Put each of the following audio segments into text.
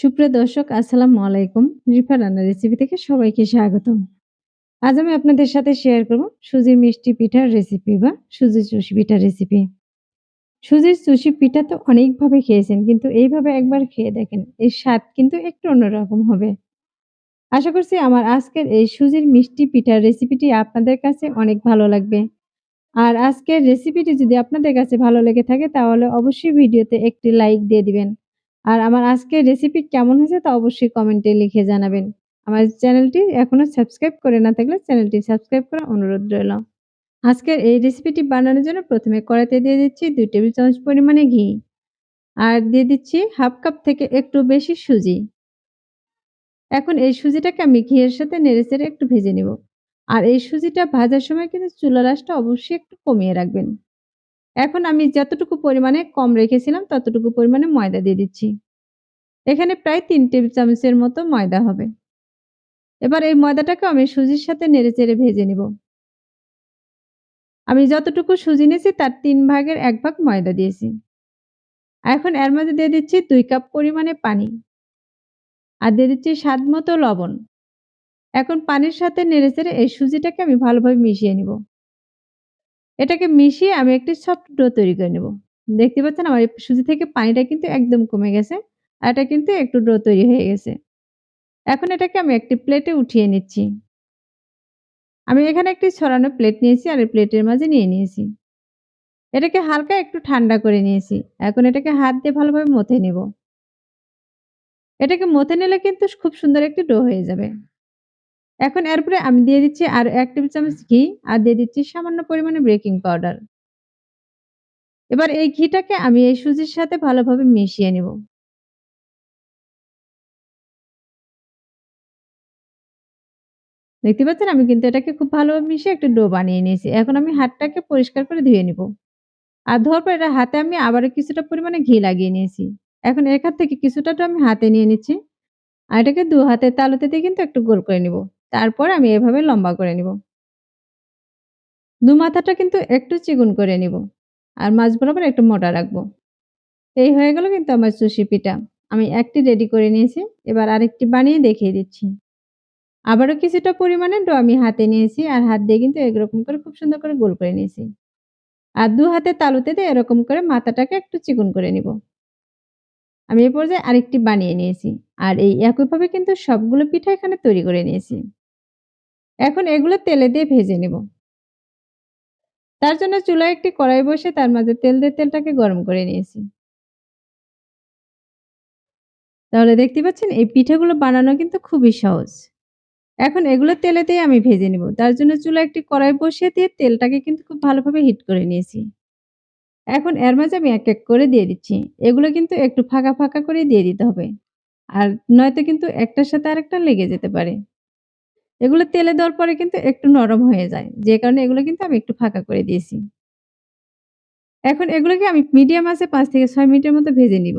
সুপ্রিয় দর্শক, আসসালামু আলাইকুম। রিফা রান্নার রেসিপি থেকে সবাইকে স্বাগতম। আজ আমি আপনাদের সাথে শেয়ার করব সুজির মিষ্টি পিঠার রেসিপি বা সুজির চুষি পিঠার রেসিপি। সুজির চুষি পিঠা তো অনেকভাবে খেয়েছেন, কিন্তু এইভাবে একবার খেয়ে দেখেন। এর স্বাদ কিন্তু একটু অন্যরকম হবে। আশা করছি আমার আজকের এই সুজির মিষ্টি পিঠার রেসিপিটি আপনাদের কাছে অনেক ভালো লাগবে। আর আজকের রেসিপিটি যদি আপনাদের কাছে ভালো লেগে থাকে, তাহলে অবশ্যই ভিডিওতে একটি লাইক দিয়ে দিবেন। আর আমার আজকের রেসিপি কেমন হয়েছে তা অবশ্যই কমেন্টে লিখে জানাবেন। আমার চ্যানেলটি এখনও সাবস্ক্রাইব করে না থাকলে চ্যানেলটি সাবস্ক্রাইব করার অনুরোধ রইল। আজকের এই রেসিপিটি বানানোর জন্য প্রথমে কড়াইতে দিয়ে দিচ্ছি দুই টেবিল চামচ পরিমাণে ঘি। আর দিয়ে দিচ্ছি হাফ কাপ থেকে একটু বেশি সুজি। এখন এই সুজিটাকে আমি ঘিয়ের সাথে নেড়েচেড়ে একটু ভেজে নিব। আর এই সুজিটা ভাজার সময় কিন্তু চুলার আঁচটা অবশ্যই একটু কমিয়ে রাখবেন। এখন আমি যতটুকু পরিমাণে কম রেখেছিলাম, ততটুকু পরিমাণে ময়দা দিয়ে দিচ্ছি। এখানে প্রায় ৩ টেবিল চামচের মতো ময়দা হবে। এবার এই ময়দাটাকে আমি সুজির সাথে নেড়েচেড়ে ভেজে নিব। আমি যতটুকু সুজি নিয়েছি, তার তিন ভাগের এক ভাগ ময়দা দিয়েছি। এখন এর মধ্যে দিয়ে দিচ্ছি দুই কাপ পরিমাণে পানি। আর দিয়ে দিচ্ছি স্বাদ মতো লবণ। এখন পানির সাথে নেড়েচেড়ে এই সুজিটাকে আমি ভালোভাবে মিশিয়ে নিব। এটাকে মিশিয়ে আমি একটি সফট ডো তৈরি করে নেব। দেখতে পাচ্ছেন আমার সুজি থেকে পানিটা কিন্তু একদম কমে গেছে। আর এটা কিন্তু একটু ডো তৈরি হয়ে গেছে। এখন এটাকে আমি একটি প্লেটে উঠিয়ে নিচ্ছি। আমি এখানে একটি ছড়ানো প্লেট নিয়েছি আর প্লেটের মাঝে নিয়ে নিয়েছি। এটাকে হালকা একটু ঠান্ডা করে নিয়েছি। এখন এটাকে হাত দিয়ে ভালোভাবে মথে নেব। এটাকে মথে নিলে কিন্তু খুব সুন্দর একটি ডো হয়ে যাবে। এখন এরপরে আমি দিয়ে দিচ্ছি আর ১ টেবিল চামচ ঘি আর দিয়ে দিচ্ছি সামান্য পরিমাণে বেকিং পাউডার। এবার এই ঘিটাকে আমি এই সুজির সাথে ভালোভাবে মিশিয়ে নেব। দেখতে পাচ্ছেন আমি কিন্তু এটাকে খুব ভালোভাবে মিশিয়ে একটা ডো বানিয়ে নিয়েছি। এখন আমি হাতটাকে পরিষ্কার করে ধুয়ে নিব। আর ধোয়ার পর এটা হাতে আমি আবারও কিছুটা পরিমাণে ঘি লাগিয়ে নিয়েছি। এখন এখান থেকে কিছুটা ডো আমি হাতে নিয়ে নিচ্ছি। আর এটাকে ২ হাতের তালুতে দিয়ে কিন্তু একটু গোল করে নিব। তারপর আমি এভাবে লম্বা করে নিব। ২ মাথাটা কিন্তু একটু চিকন করে নিব। আর মাছ বরাবর একটু মোটা রাখব। এই হয়ে গেল কিন্তু আমার চুষি পিঠা। আমি একটি রেডি করে নিয়েছি। এবার আরেকটি বানিয়ে দেখিয়ে দিচ্ছি। আবারও কিছুটা পরিমাণে ডো আমি হাতে নিয়েছি আর হাত দিয়ে কিন্তু এরকম করে খুব সুন্দর করে গোল করে নিয়েছি। আর দু হাতে তালুতে দিয়ে এরকম করে মাথাটাকে একটু চিকন করে নিব। আমি এ পর্যায়ে আরেকটি বানিয়ে নিয়েছি। আর এই একইভাবে কিন্তু সবগুলো পিঠা এখানে তৈরি করে নিয়েছি। এখন এগুলো তেলে দিয়ে ভেজে নেব। তার জন্য চুলায় একটি কড়াই বসে তার মাঝে তেল দিয়ে তেলটাকে গরম করে নিয়েছি। তাহলে দেখতে পাচ্ছেন এই পিঠাগুলো বানানো কিন্তু খুবই সহজ। এখন এগুলো তেলে দিয়ে আমি ভেজে নেব তার জন্য চুলায় একটি কড়াই বসিয়ে দিয়ে তেলটাকে কিন্তু খুব ভালোভাবে হিট করে নিয়েছি। এখন এর মাঝে আমি এক, এক করে দিয়ে দিচ্ছি। এগুলো কিন্তু একটু ফাঁকা, ফাঁকা করে দিয়ে দিতে হবে। আর নয়তো কিন্তু একটার সাথে আরেকটা লেগে যেতে পারে। এগুলো তেলে দেওয়ার পরে কিন্তু একটু নরম হয়ে যায়। যে কারণে এগুলো কিন্তু আমি একটু ফাঁকা করে দিয়েছি। এখন এগুলোকে আমি মিডিয়াম আছে পাঁচ থেকে ছয় মিনিটের মতো ভেজে নিব।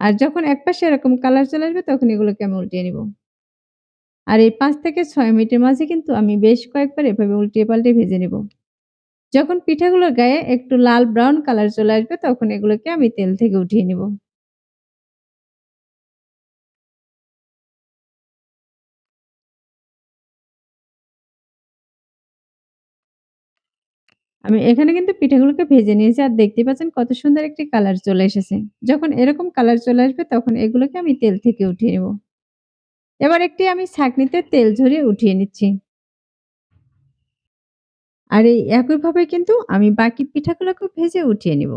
আর যখন এক পাশে এরকম কালার চলে আসবে তখন এগুলোকে আমি উল্টিয়ে নিব। আর এই পাঁচ থেকে ছয় মিনিটের মাঝে কিন্তু আমি বেশ কয়েকবার এভাবে উল্টিয়ে পাল্টে ভেজে নেব। যখন পিঠাগুলোর গায়ে একটু লাল ব্রাউন কালার চলে আসবে তখন এগুলোকে আমি তেল থেকে উঠিয়ে নিব। আমি এখানে কিন্তু পিঠাগুলোকে ভেজে নিয়েছি আর দেখতে পাচ্ছেন কত সুন্দর একটি কালার চলে এসেছে। যখন এরকম কালার চলে আসবে তখন এগুলোকে আমি তেল থেকে উঠিয়ে নেব। এবার একটি আমি ছাঁকনিতে তেল ঝরিয়ে উঠিয়ে নিচ্ছি। আর এই একইভাবে কিন্তু আমি বাকি পিঠাগুলোকে ভেজে উঠিয়ে নিব।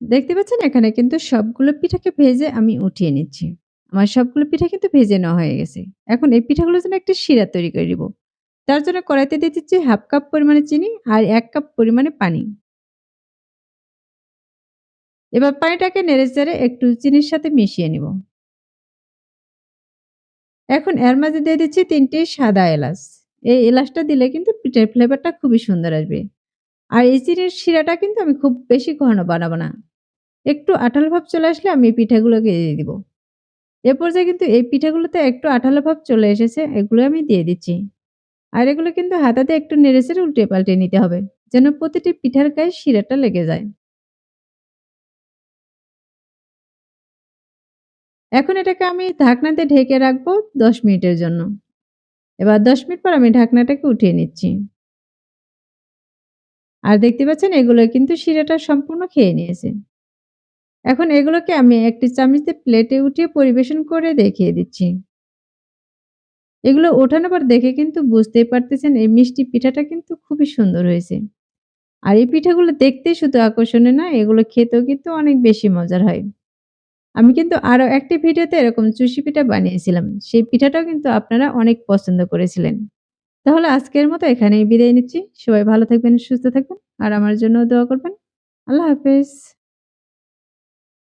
দেখতে পাচ্ছেন এখানে কিন্তু সবগুলো পিঠাকে ভেজে আমি উঠিয়ে নিচ্ছি। আমার সবগুলো পিঠা কিন্তু ভেজে নেওয়া হয়ে গেছে। এখন এই পিঠাগুলোর জন্য একটা শিরা তৈরি করে নিব। তার জন্য কড়াইতে দিয়ে দিচ্ছি হাফ কাপ পরিমাণে চিনি আর এক কাপ পরিমাণে পানি। এবার পানিটাকে নেড়েচেড়ে একটু চিনির সাথে মিশিয়ে নিব। এখন এর মাঝে দিয়ে দিচ্ছি ৩ টি সাদা এলাচ। এই এলাচটা দিলে কিন্তু পিঠের ফ্লেভারটা খুবই সুন্দর আসবে। আর এই চিনির শিরাটা কিন্তু আমি খুব বেশি ঘন বানাবো না। একটু আঠালো ভাব চলে আসলে আমি পিঠাগুলোকে দিয়ে দিব। এ পর্যায়ে কিন্তু এই পিঠাগুলোতে একটু আঠালো ভাব চলে এসেছে, এগুলো আমি দিয়ে দিচ্ছি। আর এগুলো কিন্তু হাতাতে একটু নেড়েচেড়ে উল্টে পাল্টে নিতে হবে। যেন প্রতিটি পিঠার গায়ে শিরাটা লেগে যায়। এখন এটাকে আমি ঢাকনাতে ঢেকে রাখব ১০ মিনিটের জন্য। এবার ১০ মিনিট পর আমি ঢাকনাটাকে উঠিয়ে নিচ্ছি। আর দেখতে পাচ্ছেন এগুলো কিন্তু শিরাটা সম্পূর্ণ খেয়ে নিয়েছে। এখন এগুলোকে আমি একটি চামচ প্লেটে উঠিয়ে পরিবেশন করে দেখিয়ে দিচ্ছি। এগুলো ওঠানোর পর দেখে কিন্তু বুঝতেই পারতেছেন এই মিষ্টি পিঠাটা কিন্তু খুবই সুন্দর হয়েছে। আর এই পিঠাগুলো দেখতেই শুধু আকর্ষণীয় না, এগুলো খেতেও কিন্তু অনেক বেশি মজার হয়। আমি কিন্তু আরও একটি ভিডিওতে এরকম চুষি পিঠা বানিয়েছিলাম। সেই পিঠাটাও কিন্তু আপনারা অনেক পছন্দ করেছিলেন। তাহলে আজকের মতো এখানেই বিদায় নিচ্ছি। সবাই ভালো থাকবেন, সুস্থ থাকবেন আর আমার জন্যও দোয়া করবেন। আল্লাহ হাফেজ।